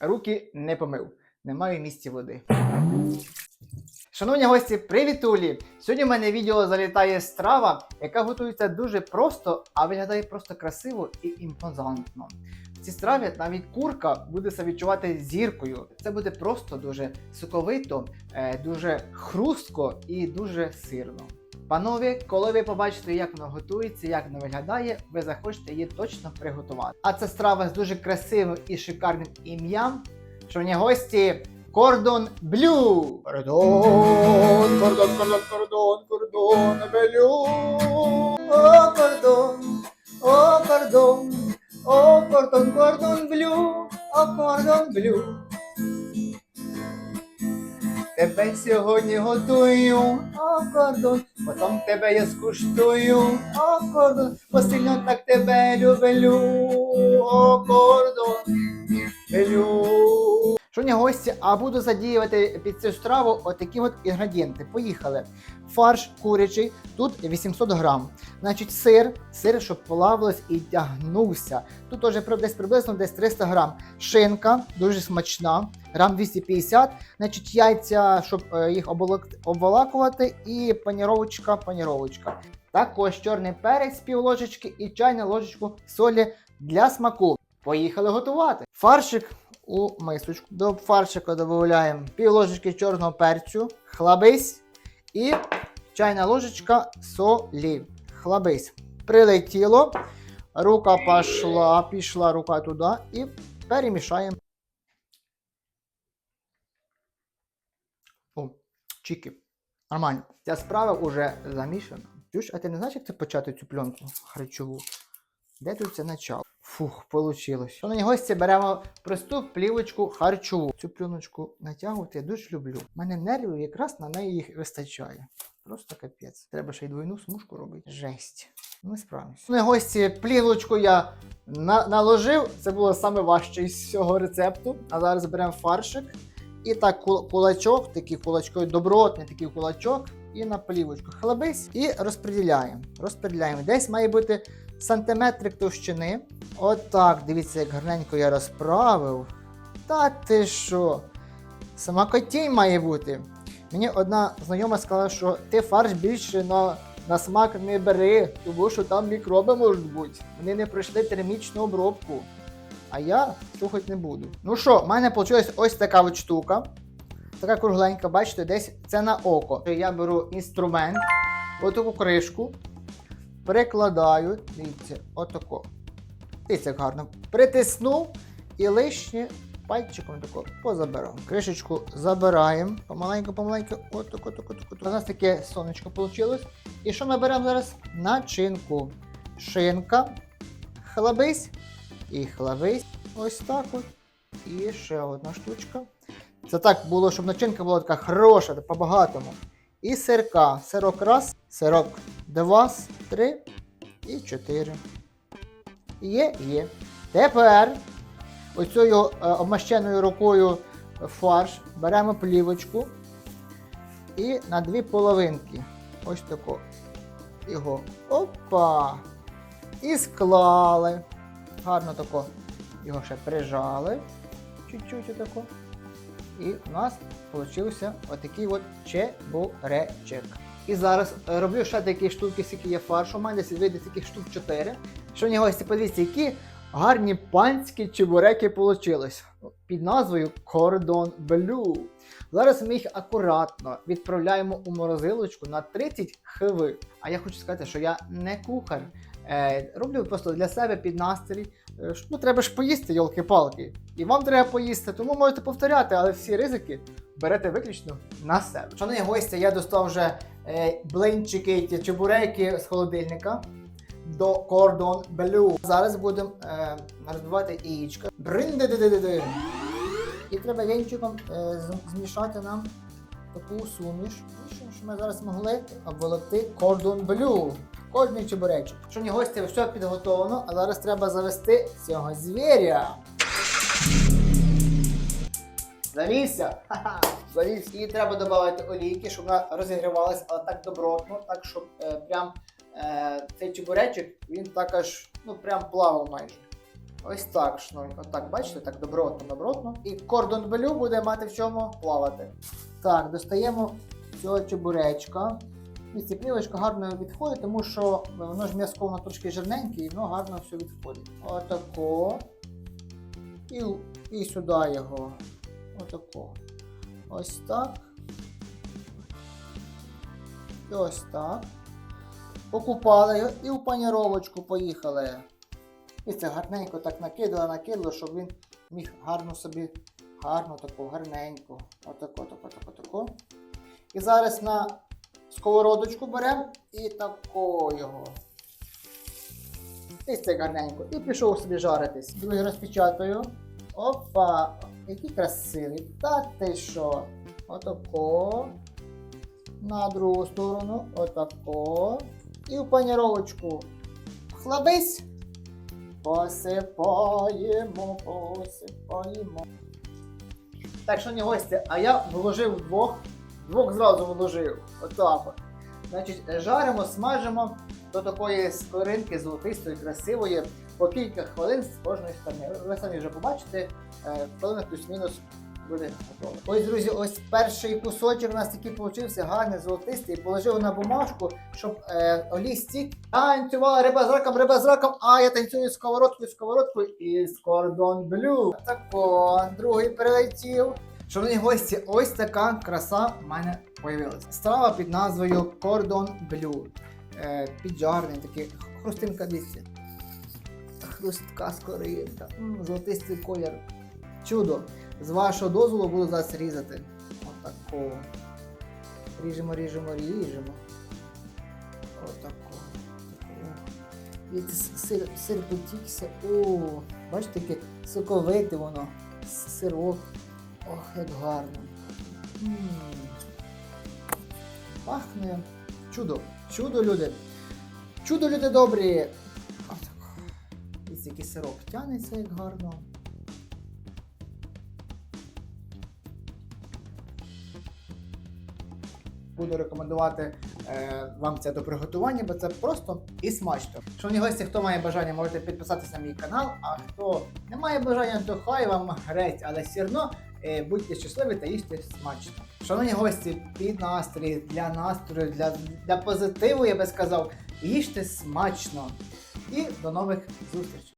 руки не помив. Немає в місці води. Шановні гості, привітулі! Сьогодні в мене відео залітає страва, яка готується дуже просто, а виглядає просто красиво і імпозантно. В цій страві навіть курка буде себе відчувати зіркою. Це буде просто дуже соковито, е, дуже хрустко і дуже сирно. Панове, коли ви побачите, як воно готується, як воно виглядає, ви захочете її точно приготувати. А це страва з дуже красивим і шикарним ім'ям. Шановні гості, кордон блю. Кордон, кордон, кордон, кордон, кордон блю. О, кордон, о, кордон, о, кордон, кордон блю, о, кордон блю. Тебе сьогодні готую, о, кордон, потім тебе я скуштую, о, кордон, бо так тебе люблю, о, кордон. Шановні гості, а буду задіювати під цю страву отакі от інгредієнти. Поїхали. Фарш курячий, тут 800 грам. Значить, сир, сир, щоб плавилось і тягнувся. Тут теж десь приблизно десь 300 грам. Шинка, дуже смачна, грам 250. Значить, яйця, щоб е, їх обволакувати, і паніровочка, паніровочка. Також чорний перець, пів ложечки і чайну ложечку солі для смаку. Поїхали готувати. Фаршик у мисочку. До фаршика додаємо пів ложечки чорного перцю, хлабись і чайна ложечка солі. Хлабись. Прилетіло. Рука пішла, пішла рука туди і перемішаємо. О, чіки. Нормально. Ця справа вже замішана. Чуєш, а ти не знаєш, як це почати цю пленку харчову? Де тут це начало? Фух, получилось. Шановні гості, беремо просту плівочку харчову. Цю пленочку натягувати я дуже люблю. У мене нервів якраз на неї їх вистачає. Просто капець. Треба ще й двойну смужку робити. Жесть. Ми справимося. Шановні гості, плівочку я на- наложив. Це було саме важче із цього рецепту. А зараз беремо фаршик. І так кулачок, такий кулачкою добротний такий кулачок, і на плівочку хлебись і розподіляємо. Розподіляємо. Десь має бути сантиметрик товщини. Отак, дивіться, як гарненько я розправив. Та ти що? Сама котінь має бути. Мені одна знайома сказала, що ти фарш більше на, на смак не бери, тому що там мікроби можуть бути. Вони не пройшли термічну обробку. А я слухати не буду. Ну що, в мене вийшла ось така от штука. Така кругленька, бачите, десь це на око. Я беру інструмент, отаку кришку, перекладаю, дивіться, отако. Дивіться, як гарно. Притиснув і лишнє пальчиком тако позабирав. Кришечку забираємо. Помаленьку, помаленьку. Отако, тако, тако. У нас таке сонечко вийшло. І що ми беремо зараз? Начинку. Шинка, хлабись і хлабись. Ось так от. І ще одна штучка. Це так було, щоб начинка була така хороша, по-багатому. І сирка. Сирок раз, сирок два, три і чотири. Є, є. Тепер оцею е, обмащеною рукою фарш беремо плівочку і на дві половинки. Ось тако. Його. Опа! І склали. Гарно тако. Його ще прижали. Чуть-чуть отако. І в нас вийшов отакий от чебуречек. І зараз е, роблю ще такі штуки, скільки є фаршу. У мене вийде таких штук 4. Шановні гості, подивіться, які гарні панські чебуреки вийшли. Під назвою Cordon Bleu. Зараз ми їх акуратно відправляємо у морозилочку на 30 хвилин. А я хочу сказати, що я не кухар. Е, роблю просто для себе під настрій. Е, Ну, треба ж поїсти, йолки-палки. І вам треба поїсти, тому можете повторяти, але всі ризики берете виключно на себе. Шановні гості, я достав вже е, блинчики, ті чебуреки з холодильника до Cordon Bleu. Зараз будемо е, розбивати яєчко. Брин-ди-ди-ди-ди. І треба вінчиком змішати нам таку суміш. І щоб ми зараз могли обволокти Cordon Bleu. Кожний чебуречок. Шановні гості, все підготовлено, а зараз треба завести цього звіря. Завівся! Ха-ха! Треба додати олійки, щоб вона розігрівалася, але так добротно, так, щоб е, прям е, цей чебуречок, він так ну прям плавав майже. Ось так шнуй. Отак, бачите, так добротно, добротно. І кордон белю буде мати в чому плавати. Так, достаємо цього чебуречка. І ця плівочка гарно відходить, тому що воно ж м'язко трошки жирненьке і воно гарно все відходить. Отако. І, і сюди його. Отако. Ось так. І ось так. Покупали його і в паніровочку поїхали. І це гарненько так накидало, накидало, щоб він міг гарно собі, гарно таку, гарненько. Отако, тако, тако, тако. І зараз на сковородочку беремо і тако. І це гарненько. І пішов собі жаритись. Другий розпечатаю. Опа! Який красивий. Та ти що? Отако. На другу сторону. Отако. І в паніровочку. Хлабись. Посипаємо, посипаємо. Так, шановні гості, а я вложив двох, двох зразу вложив. Отак от. Значить, жаримо, смажимо до такої скоринки золотистої, красивої, по кілька хвилин з кожної сторони. Ви самі вже побачите, е, хвилин плюс-мінус буде готово. Ось, друзі, ось перший кусочок у нас такий получився гарний, золотистий. Положив на бумажку, щоб е, олій стік. Танцювала риба з раком, риба з раком, а я танцюю сковородкою, сковородкою і з кордон блю. Тако, другий прилетів. Шановні гості, ось така краса в мене появилася. Страва під назвою Кордон Блю. Е, піджарний такий хрустинка дивіться. Хрустка скоринка. Золотистий колір. Чудо. З вашого дозволу буду зараз різати. Отако. Ріжемо, ріжемо, ріжемо. Отако. Сир, сир потікся. О, бачите, таке соковите воно. Сирок. Ох, як гарно. Пахне. Чудо. Чудо, люди. Чудо, люди добрі. Ось який сирок тянеться як гарно. Буду рекомендувати е, вам це до приготування, бо це просто і смачно. Шановні гості, хто має бажання, можете підписатися на мій канал, а хто не має бажання, то хай вам грець, але все одно будьте щасливі та їжте смачно. Шановні гості, під настрій, для настрою, для, для позитиву, я би сказав, їжте смачно. І до нових зустрічей!